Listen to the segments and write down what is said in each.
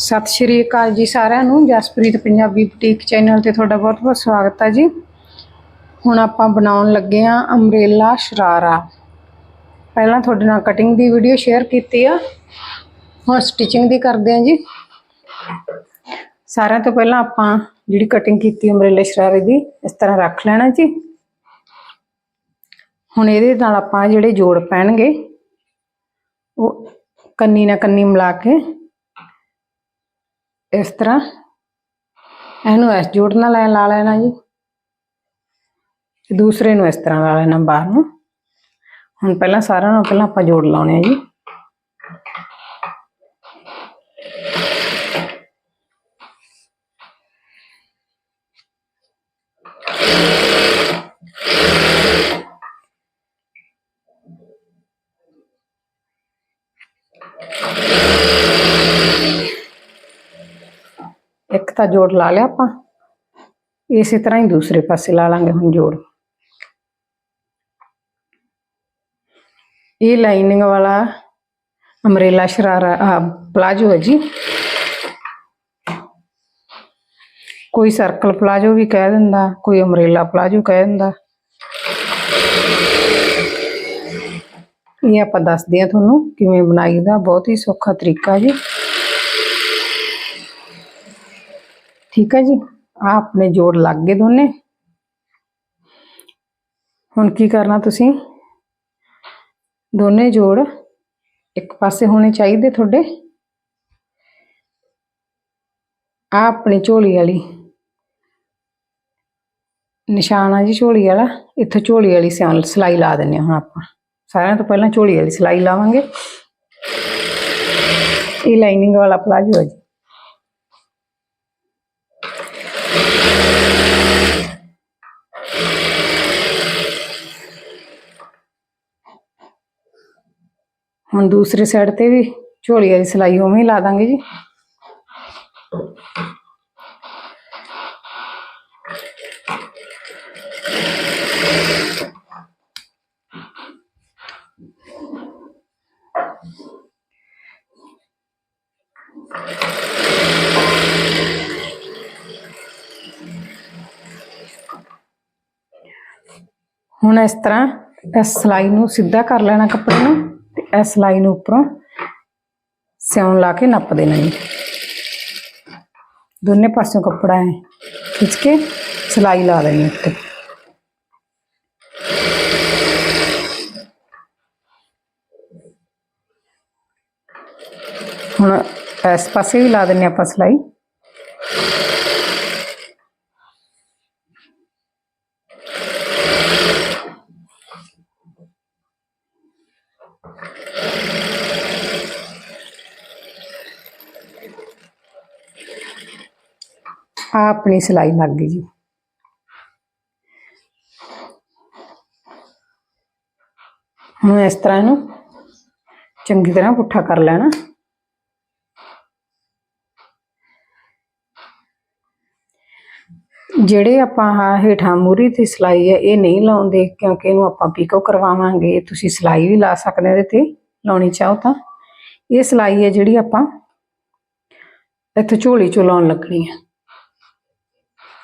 ਸਤਿ ਸ਼੍ਰੀ ਅਕਾਲ ਜੀ ਸਾਰਿਆਂ ਨੂੰ। ਜਸਪ੍ਰੀਤ ਪੰਜਾਬੀ ਬੁਟੀਕ ਚੈਨਲ ਤੇ ਤੁਹਾਡਾ ਬਹੁਤ-ਬਹੁਤ ਸਵਾਗਤ ਹੈ ਜੀ। ਹੁਣ ਆਪਾਂ ਬਣਾਉਣ ਲੱਗੇ ਆ ਅੰਬ੍ਰੇਲਾ ਸ਼ਰਾਰਾ। ਪਹਿਲਾਂ ਤੁਹਾਡੇ ਨਾਲ ਕਟਿੰਗ ਦੀ ਵੀਡੀਓ ਸ਼ੇਅਰ ਕੀਤੀ ਆ। ਹੁਣ ਸਟਿਚਿੰਗ ਦੀ ਕਰਦੇ ਆ ਜੀ। ਸਾਰਿਆਂ ਤੋਂ ਪਹਿਲਾਂ ਆਪਾਂ ਜਿਹੜੀ ਕਟਿੰਗ ਕੀਤੀ ਅੰਬ੍ਰੇਲਾ ਸ਼ਰਾਰੇ ਦੀ, ਇਸ ਤਰ੍ਹਾਂ ਰੱਖ ਲੈਣਾ ਜੀ। ਹੁਣ ਇਹਦੇ ਨਾਲ ਆਪਾਂ ਜਿਹੜੇ ਜੋੜ ਪੈਣਗੇ, ਉਹ ਕੰਨੀ ਨਾਲ ਕੰਨੀ ਮਿਲਾ ਕੇ ਇਸ ਤਰ੍ਹਾਂ। ਇਹਨੂੰ ਇਸ ਜੋੜ ਨਾਲ ਐਂ ਲਾ ਲੈਣਾ ਜੀ। ਦੂਸਰੇ ਨੂੰ ਇਸ ਤਰ੍ਹਾਂ ਲਾ ਲੈਣਾ ਬਾਹਰ ਨੂੰ। ਹੁਣ ਪਹਿਲਾਂ ਸਾਰਿਆਂ ਨੂੰ ਪਹਿਲਾਂ ਆਪਾਂ ਜੋੜ ਲਾਉਣੇ ਆ ਜੀ ਇੱਕ ਤਾਂ ਜੋੜ ਲਾ ਲਿਆ ਆਪਾਂ। ਇਸੇ ਤਰ੍ਹਾਂ ਹੀ ਦੂਸਰੇ ਪਾਸੇ ਲਾ ਲਾਂਗੇ ਹੁਣ ਜੋੜ। ਇਹ ਲਾਈਨਿੰਗ ਵਾਲਾ ਅਮਰੇਲਾ ਸ਼ਰਾਰਾ ਪਲਾਜੋ ਹੈ ਜੀ। ਕੋਈ ਸਰਕਲ ਪਲਾਜੋ ਵੀ ਕਹਿ ਦਿੰਦਾ, ਕੋਈ ਅਮਰੇਲਾ ਪਲਾਜੋ ਕਹਿ ਦਿੰਦਾ। ਇਹ ਆਪਾਂ ਦੱਸਦੇ ਆ ਤੁਹਾਨੂੰ ਕਿਵੇਂ ਬਣਾਈ ਦਾ ਬਹੁਤ ਹੀ ਸੌਖਾ ਤਰੀਕਾ ਜੀ। ਠੀਕ ਹੈ ਜੀ? ਆ ਆਪਣੇ ਜੋੜ ਲੱਗ ਗਏ ਦੋਨੇ। ਹੁਣ ਕੀ ਕਰਨਾ ਤੁਸੀਂ? ਦੋਨੇ ਜੋੜ ਇੱਕ ਪਾਸੇ ਹੋਣੇ ਚਾਹੀਦੇ ਤੁਹਾਡੇ। ਆ ਆਪਣੀ ਝੋਲੀ ਵਾਲੀ। ਨਿਸ਼ਾਨ ਆ ਜੀ ਝੋਲੀ ਵਾਲਾ। ਇੱਥੇ ਝੋਲੀ ਵਾਲੀ ਸਿਆਲ ਸਿਲਾਈ ਲਾ ਦਿੰਨੇ ਹਾਂ ਹੁਣ ਆਪਾਂ। ਸਾਰਿਆਂ ਤੋਂ ਪਹਿਲਾਂ ਝੋਲੀ ਵਾਲੀ ਸਿਲਾਈ ਲਾਵਾਂਗੇ। ਇਹ ਲਾਈਨਿੰਗ ਵਾਲਾ ਪਲਾਜੋ ਹੈ ਜੀ। ਹੁਣ ਦੂਸਰੇ ਸਾਈਡ ਤੇ ਵੀ ਝੋਲੀ ਵਾਲੀ ਸਿਲਾਈ ਉਵੇਂ ਹੀ ਲਾ ਦਾਂਗੇ ਜੀ ਹੁਣ ਇਸ ਤਰ੍ਹਾਂ ਇਸ ਸਲਾਈ ਨੂੰ ਸਿੱਧਾ ਕਰ ਲੈਣਾ ਕੱਪੜੇ ਨੂੰ ਤੇ ਇਸ ਸਲਾਈ ਨੂੰ ਉੱਪਰੋਂ ਸਿਉਣ ਲਾ ਕੇ ਨੱਪ ਦੇਣਾ ਜੀ ਦੋਨੇ ਪਾਸਿਓਂ ਕੱਪੜਾ ਹੈ ਖਿੱਚ ਕੇ ਸਲਾਈ ਲਾ ਦੇਣੀ ਉੱਤੇ ਹੁਣ ਇਸ ਪਾਸੇ ਵੀ ਲਾ ਦਿੰਨੇ ਆਪਾਂ ਸਲਾਈ ਆਪਣੀ ਸਿਲਾਈ ਲੱਗ ਗਈ ਜੀ। ਹੁਣ ਇਸ ਤਰ੍ਹਾਂ ਇਹਨੂੰ ਚੰਗੀ ਤਰ੍ਹਾਂ ਪੁੱਠਾ ਕਰ ਲੈਣਾ। ਜਿਹੜੇ ਆਪਾਂ ਆਹ ਹੇਠਾਂ ਮੂਰੀ ਤੇ ਸਿਲਾਈ ਹੈ, ਇਹ ਨਹੀਂ ਲਾਉਂਦੇ ਕਿਉਂਕਿ ਇਹਨੂੰ ਆਪਾਂ ਪੀਕੋ ਕਰਵਾਵਾਂਗੇ। ਤੁਸੀਂ ਸਿਲਾਈ ਵੀ ਲਾ ਸਕਦੇ ਇਹਦੇ ਤੇ ਲਾਉਣੀ ਚਾਹੋ ਤਾਂ। ਇਹ ਸਿਲਾਈ ਹੈ ਜਿਹੜੀ ਆਪਾਂ ਇੱਥੇ ਝੋਲੀ ਚੋਂ ਲਾਉਣ ਲੱਗਣੀ ਹੈ।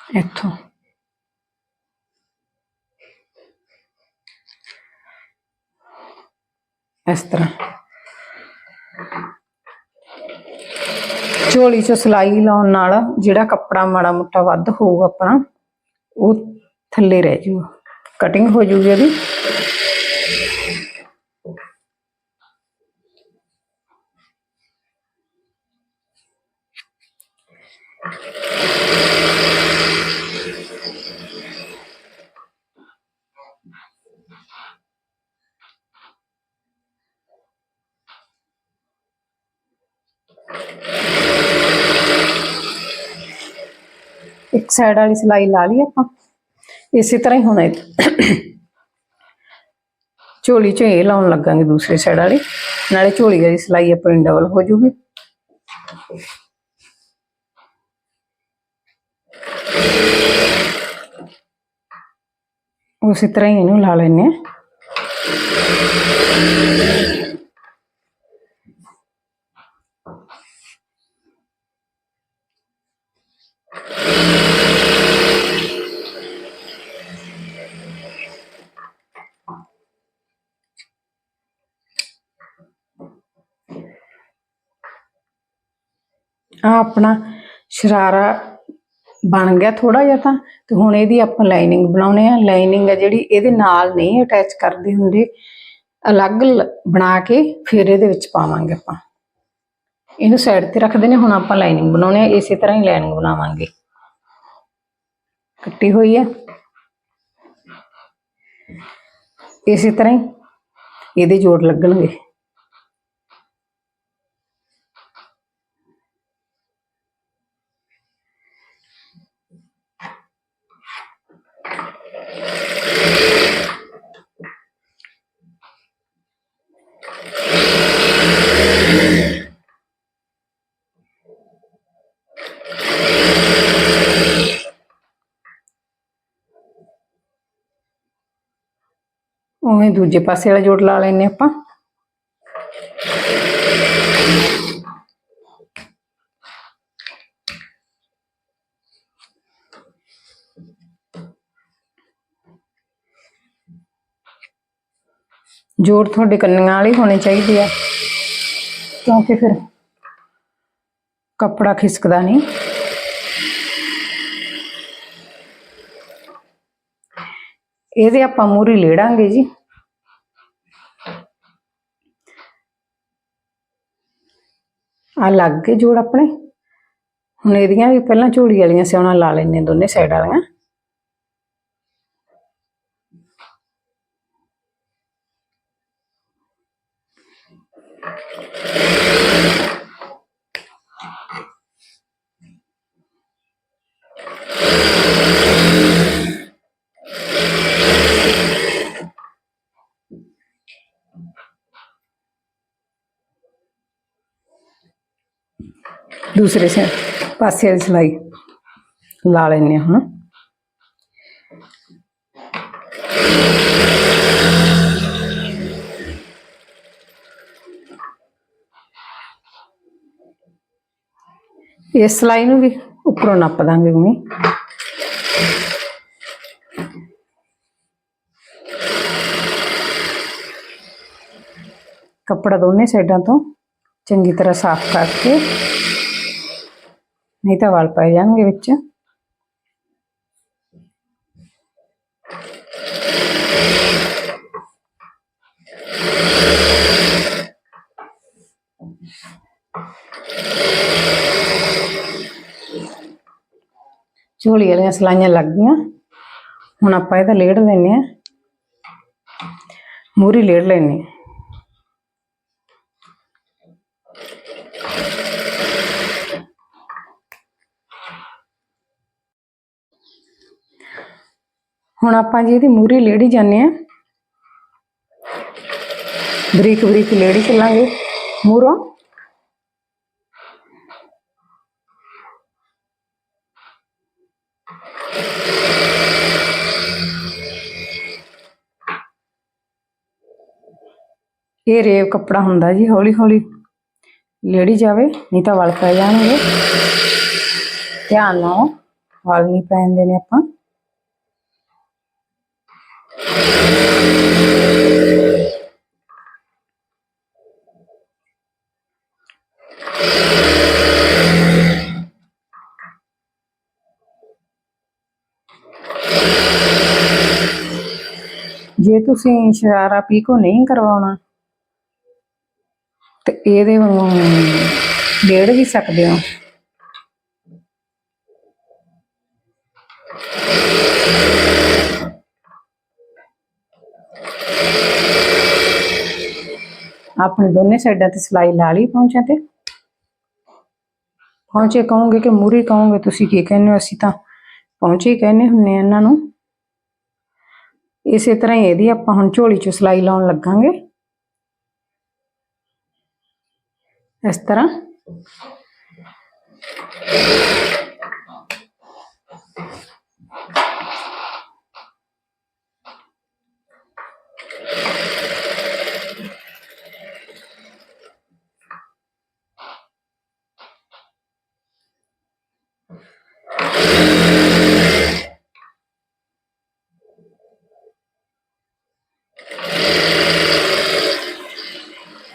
ਇੱਥੋਂ। ਇਸ ਤਰ੍ਹਾਂ। ਝੋਲੀ 'ਚ ਸਿਲਾਈ ਲਾਉਣ ਨਾਲ ਜਿਹੜਾ ਕੱਪੜਾ ਮਾੜਾ ਮੋਟਾ ਵੱਧ ਹੋਊਗਾ ਆਪਣਾ, ਉਹ ਥੱਲੇ ਰਹਿ ਜੂਗਾ ਕਟਿੰਗ ਹੋ ਜੂਗੀ ਇਹਦੀ ਇੱਕ ਸਾਈਡ ਵਾਲੀ ਸਿਲਾਈ ਲਾ ਲਈ ਆਪਾਂ। ਇਸੇ ਤਰ੍ਹਾਂ ਹੀ ਹੋਣਾ ਇਹ ਝੋਲੀ 'ਚ ਇਹ ਲਾਉਣ ਲੱਗਾਂਗੇ ਦੂਸਰੀ ਸਾਈਡ ਵਾਲੀ। ਨਾਲੇ ਝੋਲੀ ਵਾਲੀ ਸਿਲਾਈ ਆਪਣੀ ਡਬਲ ਹੋ ਜੂਗੀ। ਉਸੇ ਤਰ੍ਹਾਂ ਹੀ ਇਹਨੂੰ ਲਾ ਲੈਣੇ ਆ ਆ ਆਪਣਾ ਸ਼ਰਾਰਾ ਬਣ ਗਿਆ ਥੋੜਾ ਜਿਹਾ ਤਾਂ, ਤੇ ਹੁਣ ਇਹਦੀ ਆਪਾਂ ਲਾਈਨਿੰਗ ਬਣਾਉਣੇ ਆ। ਲਾਈਨਿੰਗ ਆ ਜਿਹੜੀ, ਇਹਦੇ ਨਾਲ ਨਹੀਂ ਅਟੈਚ ਕਰਦੇ ਹੁੰਦੇ। ਅਲੱਗ ਬਣਾ ਕੇ ਫਿਰ ਇਹਦੇ ਵਿੱਚ ਪਾਵਾਂਗੇ ਆਪਾਂ। ਇਹਨੂੰ ਸਾਈਡ ਤੇ ਰੱਖਦੇ ਨੇ ਹੁਣ ਆਪਾਂ ਲਾਈਨਿੰਗ ਬਣਾਉਣੇ ਆ। ਇਸੇ ਤਰ੍ਹਾਂ ਹੀ ਲਾਈਨਿੰਗ ਬਣਾਵਾਂਗੇ। ਕੱਟੀ ਹੋਈ ਹੈ ਇਸੇ ਤਰ੍ਹਾਂ ਹੀ ਇਹਦੇ ਜੋੜ ਲੱਗਣਗੇ। ਉਵੇਂ ਦੂਜੇ ਪਾਸੇ ਵਾਲਾ ਜੋੜ ਲਾ ਲੈਨੇ ਆਪਾਂ ਜੋੜ ਤੁਹਾਡੇ ਕੰਨਾਂ ਵਾਲੇ ਹੋਣੇ ਚਾਹੀਦੇ ਆ ਕਿਉਂਕਿ ਫਿਰ ਕੱਪੜਾ ਖਿਸਕਦਾ ਨਹੀਂ ਇਹਦੇ ਆਪਾਂ ਮੂਰੀ ਲੇੜਾਂਗੇ ਜੀ ਆ ਲੱਗ ਗਏ ਜੋੜ ਆਪਣੇ। ਹੁਣ ਇਹਦੀਆਂ ਵੀ ਪਹਿਲਾਂ ਝੋਲੀ ਵਾਲੀਆਂ ਸਿਉਣਾ ਲਾ ਲੈਣੇ ਦੋਨੇ ਸਾਈਡ ਵਾਲੀਆਂ। ਦੂਸਰੇ ਸੇ ਪਾਸੇ ਵਾਲੀ ਸਿਲਾਈ ਲਾ ਲੈਣੇ ਆ ਹੁਣ ਇਸ ਸਿਲਾਈ ਨੂੰ ਵੀ ਉੱਪਰੋਂ ਨੱਪ ਦਾਂਗੇ ਉਵੇਂ ਕੱਪੜਾ ਦੋਨੇ ਸਾਈਡਾਂ ਤੋਂ ਚੰਗੀ ਤਰ੍ਹਾਂ ਸਾਫ਼ ਕਰਕੇ ਨਹੀਂ ਤਾਂ ਵਾਲ ਪੈ ਜਾਣਗੇ ਵਿੱਚ। ਝੋਲੀ ਵਾਲੀਆਂ ਸਲਾਈਆਂ ਲੱਗ ਗਈਆਂ। ਹੁਣ ਆਪਾਂ ਇਹਦਾ ਲੇੜ ਲੈਨੇ ਆ ਮੂਰੀ ਲੇੜ ਲੈਨੇ ਆ ਹੁਣ ਆਪਾਂ ਜੀ ਇਹਦੀ ਮੂਰੀ ਲੇੜੀ ਜਾਂਦੇ ਆ ਬਰੀਕ ਬਰੀਕ ਲੇੜੀ ਚੱਲਾਂਗੇ ਮੂਰੋਂ ਇਹ ਰੇਵ ਕੱਪੜਾ ਹੁੰਦਾ ਜੀ ਹੌਲੀ ਹੌਲੀ ਲੇੜੀ ਜਾਵੇ ਨਹੀਂ ਤਾਂ ਵਲ ਪੈ ਜਾਣਗੇ ਧਿਆਨ ਨਾਲ ਵਲ ਨਹੀਂ ਪੈਂਦੇ ਨੇ ਆਪਾਂ ਜੇ ਤੁਸੀਂ ਸ਼ਰਾਰਾ ਪੀਕੋ ਨਹੀਂ ਕਰਵਾਉਣਾ ਤੇ ਇਹਦੇ ਵਾਂਗੂ ਡੇਢ ਵੀ ਸਕਦੇ ਹੋ ਆਪਣੇ ਦੋਨੇ ਸਾਈਡਾਂ ਤੇ ਸਿਲਾਈ ਲਾ ਲਈ ਪਹੁੰਚਿਆ ਤੇ। ਪਹੁੰਚੇ ਕਹੋਗੇ ਕਿ ਮੂਰੀ ਕਹੋਗੇ, ਤੁਸੀਂ ਕੀ ਕਹਿੰਦੇ ਹੋ? ਅਸੀਂ ਤਾਂ ਪਹੁੰਚੇ ਕਹਿੰਦੇ ਹੁੰਨੇ ਆ ਇਹਨਾਂ ਨੂੰ। ਇਸੇ ਤਰ੍ਹਾਂ ਹੀ ਇਹਦੀ ਆਪਾਂ ਹੁਣ ਝੋਲੀ 'ਚ ਸਿਲਾਈ ਲਾਉਣ ਲੱਗਾਂਗੇ। ਇਸ ਤਰ੍ਹਾਂ।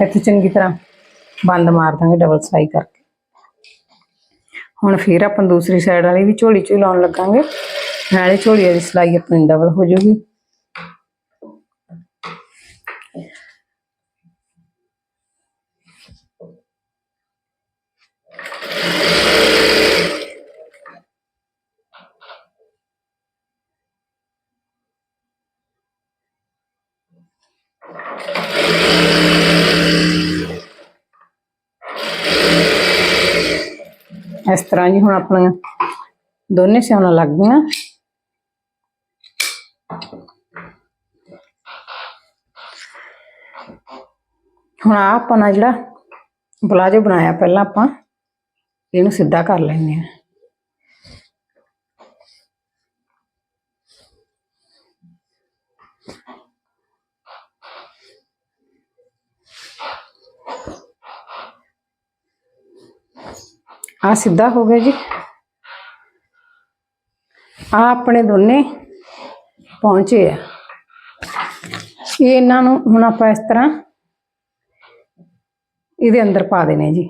ਇੱਥੇ ਚੰਗੀ ਤਰ੍ਹਾਂ ਬੰਦ ਮਾਰ ਦਾਂਗੇ ਡਬਲ ਸਿਲਾਈ ਕਰਕੇ। ਹੁਣ ਫਿਰ ਆਪਾਂ ਦੂਸਰੀ ਸਾਈਡ ਵਾਲੀ ਵੀ ਝੋਲੀ ਚ ਲਾਉਣ ਲੱਗਾਂਗੇ। ਨਾਲੇ ਝੋਲੀ ਵਾਲੀ ਸਿਲਾਈ ਆਪਣੀ ਡਬਲ ਹੋ ਜਾਊਗੀ। ਇਸ ਤਰ੍ਹਾਂ ਜੀ ਹੁਣ ਆਪਣੀਆਂ ਦੋਨੇ ਸਿਉਣਾ ਲੱਗ ਗਈਆਂ ਹੁਣ ਆਹ ਆਪਾਂ ਨਾ ਜਿਹੜਾ ਪਲਾਜੋ ਬਣਾਇਆ ਪਹਿਲਾਂ ਆਪਾਂ ਇਹਨੂੰ ਸਿੱਧਾ ਕਰ ਲੈਂਦੇ ਆ ਆ ਸਿੱਧਾ ਹੋ ਗਿਆ ਜੀ। ਆ ਆਪਣੇ ਦੋਨੇ ਪਹੁੰਚੇ ਆ। ਇਹ ਇਹਨਾਂ ਨੂੰ ਹੁਣ ਆਪਾਂ ਇਸ ਤਰ੍ਹਾਂ ਇਹਦੇ ਅੰਦਰ ਪਾ ਦੇਣੇ ਜੀ।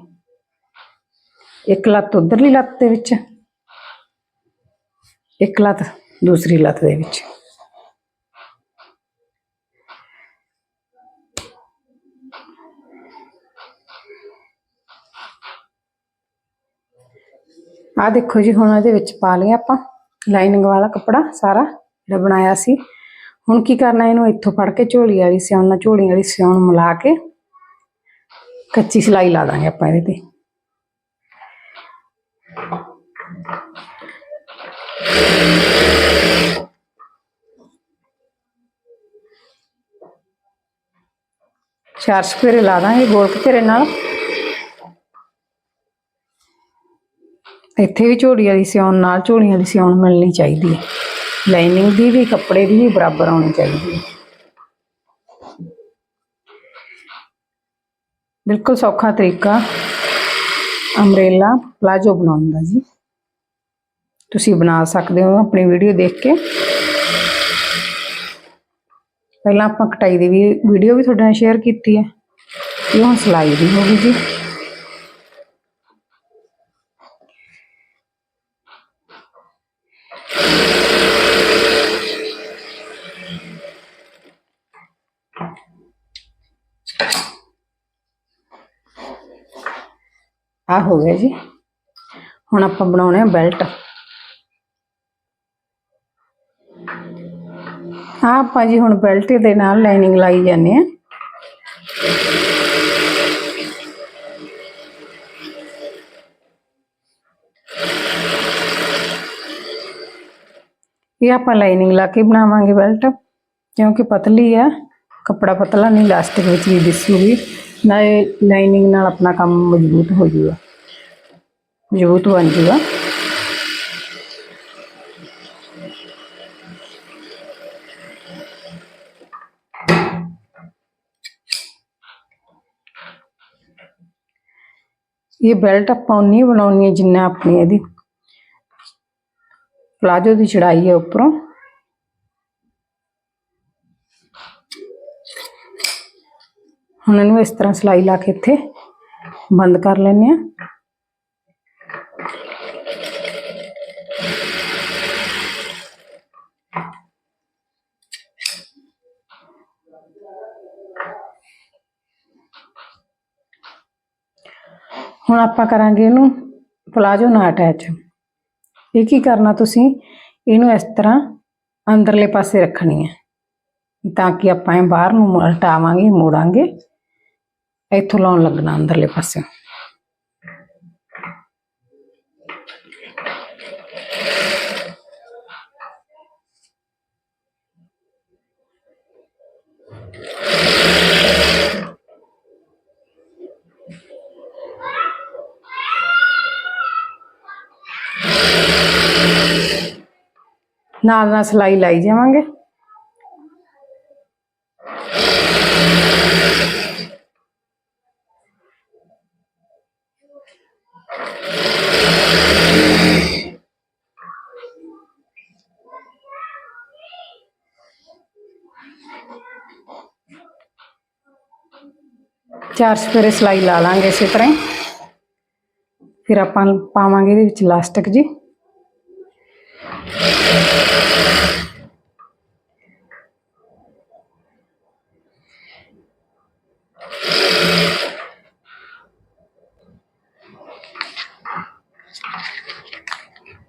ਇੱਕ ਲੱਤ ਉਧਰਲੀ ਲੱਤ ਦੇ ਵਿੱਚ, ਇੱਕ ਲੱਤ ਦੂਸਰੀ ਲੱਤ ਦੇ ਵਿੱਚ। ਆ ਦੇਖੋ ਜੀ, ਹੁਣ ਇਹਦੇ ਵਿੱਚ ਪਾ ਲਿਆ ਆਪਾਂ। ਲਾਈਨਿੰਗ ਵਾਲਾ ਕੱਪੜਾ ਸਾਰਾ ਜਿਹੜਾ ਬਣਾਇਆ ਸੀ। ਹੁਣ ਕੀ ਕਰਨਾ, ਇਹਨੂੰ ਇੱਥੋਂ ਫੜ ਕੇ ਝੋਲੀ ਵਾਲੀ ਸਿਉਣ ਨਾਲ, ਝੋਲੀ ਵਾਲੀ ਸਿਉਣ ਮਿਲਾ ਕੇ ਕੱਚੀ ਸਿਲਾਈ ਲਾ ਦਾਂਗੇ ਆਪਾਂ ਇਹਦੇ ਤੇ। ਚਾਰ ਸਪੇਰੇ ਲਾ ਦਾਂਗੇ ਗੋਲ ਘੇਰੇ ਨਾਲ। ਇੱਥੇ ਵੀ ਝੋਲੀ ਵਾਲੀ ਸਿਉਣ, ਨਾਲ ਝੋਲੀ ਵਾਲੀ ਸਿਉਣ ਮਿਲਣੀ ਚਾਹੀਦੀ ਹੈ। ਲਾਈਨਿੰਗ ਦੀ ਵੀ, ਕੱਪੜੇ ਦੀ ਵੀ ਬਰਾਬਰ ਆਉਣੀ ਚਾਹੀਦੀ ਹੈ। ਬਿਲਕੁਲ ਸੌਖਾ ਤਰੀਕਾ। ਅਮਰੇਲਾ ਪਲਾਜੋ ਬਣਾਉਣ ਦਾ ਜੀ। ਤੁਸੀਂ ਬਣਾ ਸਕਦੇ ਹੋ ਆਪਣੀ ਵੀਡੀਓ ਦੇਖ ਕੇ। ਪਹਿਲਾਂ ਆਪਾਂ ਕਟਾਈ ਦੀ ਵੀ ਵੀਡੀਓ ਵੀ ਤੁਹਾਡੇ ਨਾਲ ਸ਼ੇਅਰ ਕੀਤੀ ਹੈ। ਇਹ ਹੁਣ ਸਿਲਾਈ ਦੀ ਹੋ ਗਈ ਜੀ। ਆ ਹੋ ਗਿਆ ਜੀ ਹੁਣ ਆਪਾਂ ਬਣਾਉਣੇ ਆ ਬੈਲਟ ਆ ਆਪਾਂ ਜੀ ਹੁਣ ਬੈਲਟ ਦੇ ਨਾਲ ਲਾਈਨਿੰਗ ਲਾਈ ਜਾਂਦੇ ਆ ਇਹ ਆਪਾਂ ਲਾਈਨਿੰਗ ਲਾ ਕੇ ਬਣਾਵਾਂਗੇ ਬੈਲਟ ਕਿਉਂਕਿ ਪਤਲੀ ਆ ਕੱਪੜਾ ਪਤਲਾ ਨਹੀਂ ਇਲਾਸਟਿਕ ਵਿੱਚ ਵੀ ਦਿਸੂਗੀ ਨਾਲੇ ਲਾਈਨਿੰਗ ਨਾਲ ਆਪਣਾ ਕੰਮ ਮਜ਼ਬੂਤ ਹੋ ਜੂਗਾ। ਮਜ਼ਬੂਤ ਬਣ ਜੂਗਾ। ਇਹ ਬੈਲਟ ਆਪਾਂ ਉਨੀ ਬਣਾਉਣੀ ਹੈ ਜਿੰਨਾ ਆਪਣੀ ਇਹਦੀ ਪਲਾਜੋ ਦੀ ਚੜਾਈ ਹੈ ਉੱਪਰੋਂ। ਹੁਣ ਇਹਨੂੰ ਇਸ ਤਰ੍ਹਾਂ ਸਿਲਾਈ ਲਾ ਕੇ ਇੱਥੇ ਬੰਦ ਕਰ ਲੈਂਦੇ ਆ ਹੁਣ ਆਪਾਂ ਕਰਾਂਗੇ ਇਹਨੂੰ ਪਲਾਜੋ ਨਾਲ ਅਟੈਚ। ਇਹ ਕੀ ਕਰਨਾ ਤੁਸੀਂ? ਇਹਨੂੰ ਇਸ ਤਰ੍ਹਾਂ ਅੰਦਰਲੇ ਪਾਸੇ ਰੱਖਣੀ ਹੈ, ਤਾਂ ਕਿ ਆਪਾਂ ਇਹ ਬਾਹਰ ਨੂੰ ਹਟਾਵਾਂਗੇ, ਮੋੜਾਂਗੇ। ਇੱਥੋਂ ਲਾਉਣ ਲੱਗਣਾ ਅੰਦਰਲੇ ਪਾਸੇ ਨਾਲ ਨਾਲ ਸਿਲਾਈ ਲਾਈ ਜਾਵਾਂਗੇ ਚਾਰ ਸਪੇਰੇ ਸਿਲਾਈ ਲਾ ਲਾਂਗੇ ਇਸੇ ਤਰ੍ਹਾਂ ਹੀ ਫਿਰ ਆਪਾਂ ਪਾਵਾਂਗੇ ਇਹਦੇ ਵਿੱਚ ਇਲਾਸਟਿਕ ਜੀ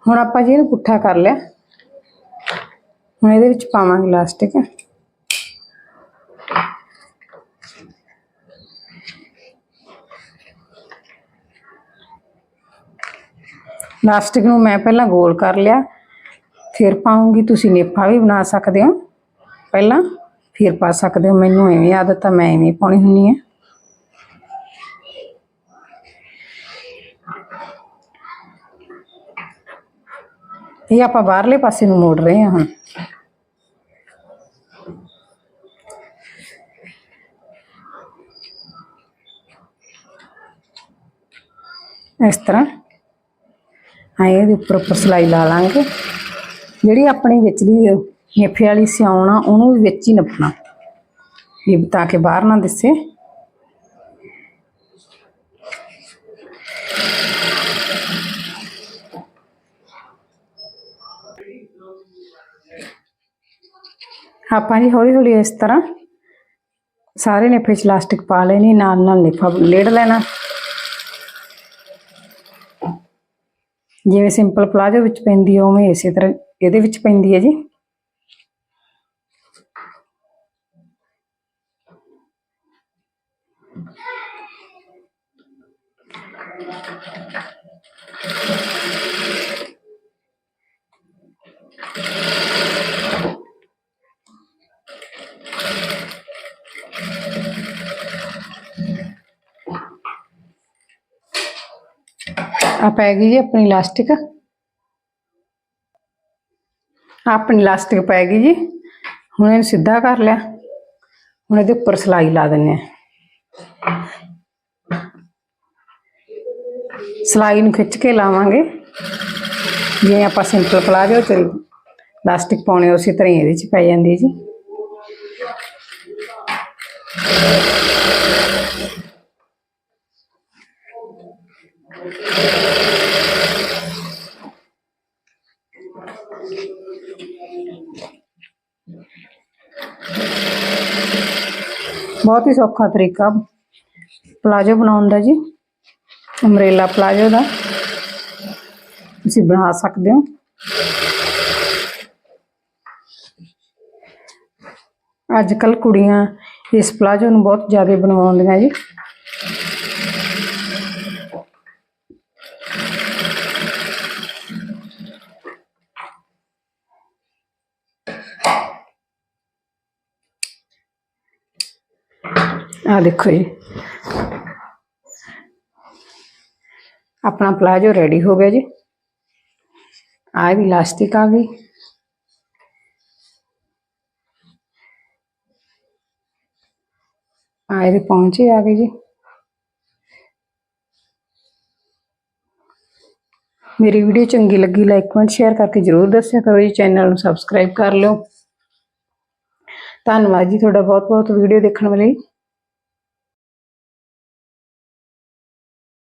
ਹੁਣ ਆਪਾਂ ਜੀ ਇਹਨੂੰ ਪੁੱਠਾ ਕਰ ਲਿਆ ਹੁਣ ਇਹਦੇ ਵਿੱਚ ਪਾਵਾਂਗੇ ਇਲਾਸਟਿਕ ਇਲਾਸਟਿਕ ਨੂੰ ਮੈਂ ਪਹਿਲਾਂ ਗੋਲ ਕਰ ਲਿਆ ਫਿਰ ਪਾਉਂਗੀ ਤੁਸੀਂ ਨੇਫਾ ਵੀ ਬਣਾ ਸਕਦੇ ਹੋ ਪਹਿਲਾਂ ਫਿਰ ਪਾ ਸਕਦੇ ਹੋ ਮੈਨੂੰ ਐਵੇਂ ਆਦਤ ਆ ਮੈਂ ਐਵੇਂ ਪਾਉਣੀ ਹੁੰਨੀ ਹੈ ਇਹ ਆਪਾਂ ਬਾਹਰਲੇ ਪਾਸੇ ਨੂੰ ਮੋੜ ਰਹੇ ਹਾਂ ਹੁਣ ਇਸ ਤਰ੍ਹਾਂ ਹਾਂ ਇਹਦੇ ਉੱਪਰ ਉੱਪਰ ਸਲਾਈ ਲਾ ਲਾਂਗੇ ਜਿਹੜੀ ਆਪਣੀ ਵਿਚਲੀ ਨੇਫੇ ਵਾਲੀ ਸਿਉਣ ਆ ਉਹਨੂੰ ਵੀ ਵਿੱਚ ਹੀ ਨੱਪਣਾ ਵੀ ਤਾਂ ਕਿ ਬਾਹਰ ਨਾ ਦਿਸੇ ਆਪਾਂ ਜੀ ਹੌਲੀ ਹੌਲੀ ਇਸ ਤਰ੍ਹਾਂ ਸਾਰੇ ਨੇਫੇ 'ਚ ਇਲਾਸਟਿਕ ਪਾ ਲੈਣੀ ਨਾਲ ਨਾਲ ਨੇਫਾ ਲੇੜ ਲੈਣਾ ਜਿਵੇਂ ਸਿੰਪਲ ਪਲਾਜੋ ਵਿੱਚ ਪੈਂਦੀ ਹੈ ਉਵੇਂ ਇਸੇ ਤਰ੍ਹਾਂ ਇਹਦੇ ਵਿੱਚ ਪੈਂਦੀ ਹੈ ਜੀ। ਆ ਪੈ ਗਈ ਜੀ ਆਪਣੀ ਇਲਾਸਟਿਕ ਆਪਣੀ ਇਲਾਸਟਿਕ ਪੈ ਗਈ ਜੀ। ਹੁਣ ਇਹਨੂੰ ਸਿੱਧਾ ਕਰ ਲਿਆ। ਹੁਣ ਇਹਦੇ ਉੱਪਰ ਸਲਾਈ ਲਾ ਦਿੰਨੇ ਆ ਸਲਾਈ ਨੂੰ ਖਿੱਚ ਕੇ ਲਾਵਾਂਗੇ। ਜਿਵੇਂ ਆਪਾਂ ਸਿੰਪਲ ਪਲਾਜੋ ਚ ਇਲਾਸਟਿਕ ਪਾਉਣੇ, ਉਸੇ ਤਰ੍ਹਾਂ ਇਹਦੇ ਚ ਪੈ ਜਾਂਦੀ ਜੀ। ਬਹੁਤ ਹੀ ਸੌਖਾ ਤਰੀਕਾ ਪਲਾਜੋ ਬਣਾਉਣ ਦਾ ਜੀ ਅਮਰੇਲਾ ਪਲਾਜੋ ਦਾ ਤੁਸੀਂ ਬਣਾ ਸਕਦੇ ਹੋ ਅੱਜ ਕੱਲ ਕੁੜੀਆਂ ਇਸ ਪਲਾਜੋ ਨੂੰ ਬਹੁਤ ਜ਼ਿਆਦਾ ਬਣਵਾਉਂਦੀਆਂ ਜੀ ਆ ਦੇਖੋ ਜੀ ਆਪਣਾ ਪਲਾਜੋ ਰੈਡੀ ਹੋ ਗਿਆ ਜੀ ਆ ਵੀ ਇਲਾਸਟਿਕ ਆ ਗਈ ਆ ਇਹਦੇ ਪਹੁੰਚੇ ਆ ਗਏ ਜੀ ਮੇਰੀ ਵੀਡੀਓ ਚੰਗੀ ਲੱਗੀ ਲਾਈਕ ਕਮੈਂਟ ਸ਼ੇਅਰ ਕਰਕੇ ਜਰੂਰ ਦੱਸਿਆ ਕਰੋ ਜੀ ਚੈਨਲ ਨੂੰ ਸਬਸਕ੍ਰਾਈਬ ਕਰ ਲਿਓ ਧੰਨਵਾਦ ਜੀ ਤੁਹਾਡਾ ਬਹੁਤ ਬਹੁਤ ਵੀਡੀਓ ਦੇਖਣ ਲਈ